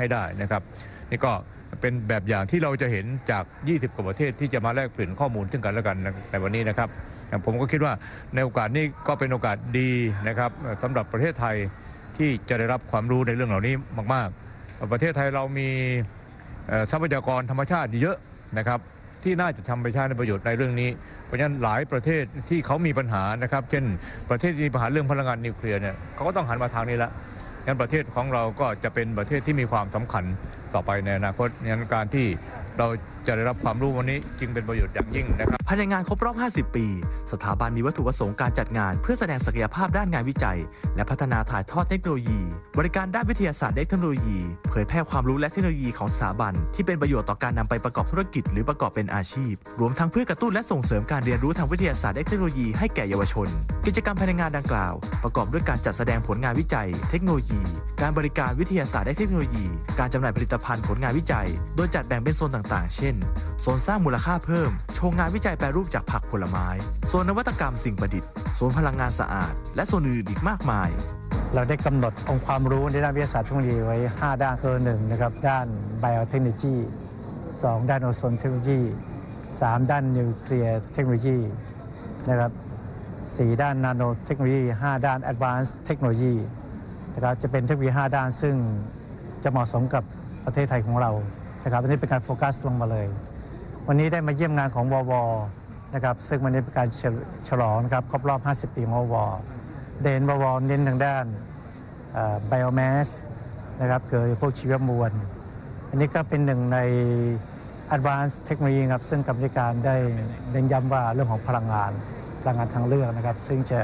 ให้ได้นะครับนี่ก็เป็นแบบอย่างที่เราจะเห็นจาก 20 กว่าประเทศที่จะมาแลกเปลี่ยนข้อมูลซึ่งกันและกันในวันนี้นะครับ ผมก็คิดว่าในโอกาสนี้ก็เป็นโอกาสดีนะครับสำหรับประเทศไทยที่จะได้รับความรู้ในเรื่องเหล่านี้มาก ๆ ประเทศไทยเรามีทรัพยากรธรรมชาติเยอะนะครับที่น่าจะทำไปใช้ในประโยชน์ในเรื่องนี้ เพราะฉะนั้นหลายประเทศที่เขามีปัญหานะครับ เช่น ประเทศที่มีปัญหาเรื่องพลังงานนิวเคลียร์เนี่ยเขาก็ต้องหันมาทางนี้ละ งั้นประเทศของเราก็จะเป็นประเทศที่มีความสำคัญต่อไปในอนาคตงั้นการที่เราจะได้รับความรู้วันนี้จึงเป็นประโยชน์อย่างยิ่งนะครับภายในงานครบรอบ 50 ปี สถาบันมีวัตถุประสงค์การจัดงาน เพื่อแสดงศักยภาพด้านงานวิจัย และพัฒนาถ่ายทอดเทคโนโลยี บริการด้านวิทยาศาสตร์เทคโนโลยี เผยแพร่ความรู้และเทคโนโลยีของสถาบัน ที่เป็นประโยชน์ต่อการนำไปประกอบธุรกิจ หรือประกอบเป็นอาชีพ รวมทั้งเพื่อกระตุ้นและส่งเสริมการเรียนรู้ทางวิทยาศาสตร์และเทคโนโลยีให้แก่เยาวชน กิจกรรมภายในงานดังกล่าว ประกอบด้วยการจัดแสดงผลงานวิจัย เทคโนโลยี การบริการวิทยาศาสตร์และเทคโนโลยี การจำหน่ายผลิตภัณฑ์ผลงานวิจัย โดยจัดแบ่งเป็นโซนต่างๆ เช่น โซนสร้างมูลค่าเพิ่ม โชว์งานวิจัยแปรรูปจากผักผลไม้ โซนนวัตกรรมสิ่งประดิษฐ์ โซนพลังงานสะอาด และโซนอื่นอีกมากมาย เราได้กำหนดองค์ความรู้ในด้านวิทยาศาสตร์เทคโนโลยีไว้ 5 ด้านคือหนึ่งนะครับด้าน biotechnology 2ด้านโอโซนเทคโนโลยี 3 ด้านนิวเคลียร์เทคโนโลยีนะครับ4ด้านนาโนเทคโนโลยี 5 ด้าน advanced เทคโนโลยีนะครับจะเป็นเทคโนโลยี 5 ด้านซึ่งจะเหมาะสมกับ ประเทศไทยของเรานะครับอันนี้เป็นการโฟกัสลงมาเลย วันนี้ได้มาเยี่ยมงานของววนะครับซึ่งวันนี้เป็นการฉลองนะครับครบรอบ 50 ปีของววเดนววเน้นทางด้านไบโอแมสนะครับคือพวกชีวมวล อันนี้ก็เป็นหนึ่งใน Advanced เทคโนโลยีครับซึ่งกรรมธิการได้เน้นย้ำว่าเรื่องของพลังงานพลังงานทางเลือกนะครับ ซึ่งจะ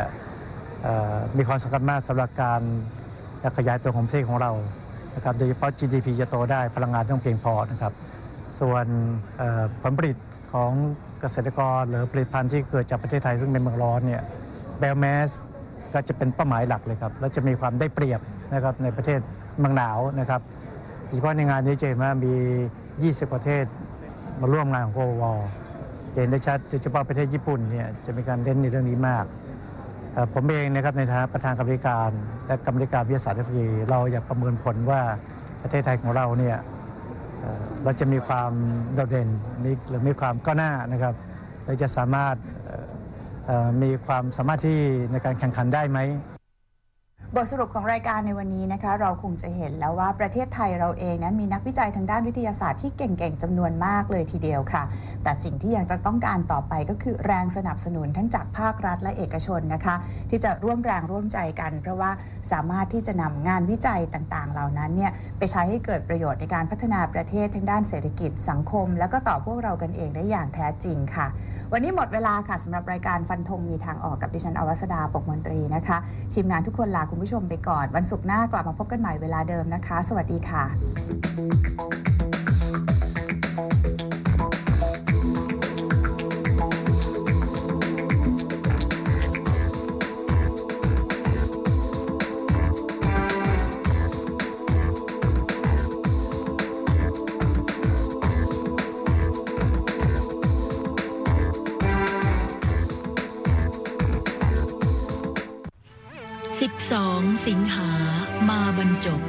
มีความสำคัญมากสำหรับการขยายตัวของประเทศของเรา นะครับโดยเฉพาะ GDP จะโตได้พลังงานต้องเพียงพอนะครับ ส่วนผลผลิตของเกษตรกรหรือผลิตภัณฑ์ที่เกิดจากประเทศไทยซึ่งเป็นเมืองร้อนเนี่ยแบลแมสก็จะเป็นเป้าหมายหลักเลยครับ และจะมีความได้เปรียบนะครับในประเทศเมืองหนาวนะครับโดยเฉพาะในงานนี้จะเห็นว่ามี 20 ประเทศมาร่วมงานของโกวจะเห็นได้ชัดโดยเฉพาะประเทศญี่ปุ่นเนี่ยจะมีการเน้นในเรื่องนี้มาก ผมเองนะครับในฐานะประธานกรรมการและกรรมการวิทยาศาสตร์เทคโนโลยีเราอยากประเมินผลว่าประเทศไทยของเราเนี่ยเราจะมีความโดดเด่นมีหรือมีความก้าวหน้านะครับเราจะสามารถมีความสามารถที่ในการแข่งขันได้ไหม บทสรุปของรายการในวันนี้นะคะเราคงจะเห็นแล้วว่าประเทศไทยเราเองนั้นมีนักวิจัยทางด้านวิทยาศาสตร์ที่เก่งๆจำนวนมากเลยทีเดียวค่ะ แต่สิ่งที่ยังจะต้องการต่อไปก็คือแรงสนับสนุนทั้งจากภาครัฐและเอกชนนะคะ ที่จะร่วมแรงร่วมใจกัน เพราะว่าสามารถที่จะนำงานวิจัยต่างๆ เหล่านั้นเนี่ยไปใช้ให้เกิดประโยชน์ในการพัฒนาประเทศทั้งด้านเศรษฐกิจสังคม แล้วก็ต่อพวกเรากันเองได้อย่างแท้จริงค่ะวันนี้หมดเวลาค่ะสำหรับรายการฟันธงมีทางออกกับดิฉันอวัสดาปกมนตรีนะคะ ทีมงานทุกคนลาคุณผู้ชมไปก่อน วันศุกร์หน้ากลับมาพบกันใหม่เวลาเดิมนะคะ สวัสดีค่ะ 12 สิงหามาบรรจบ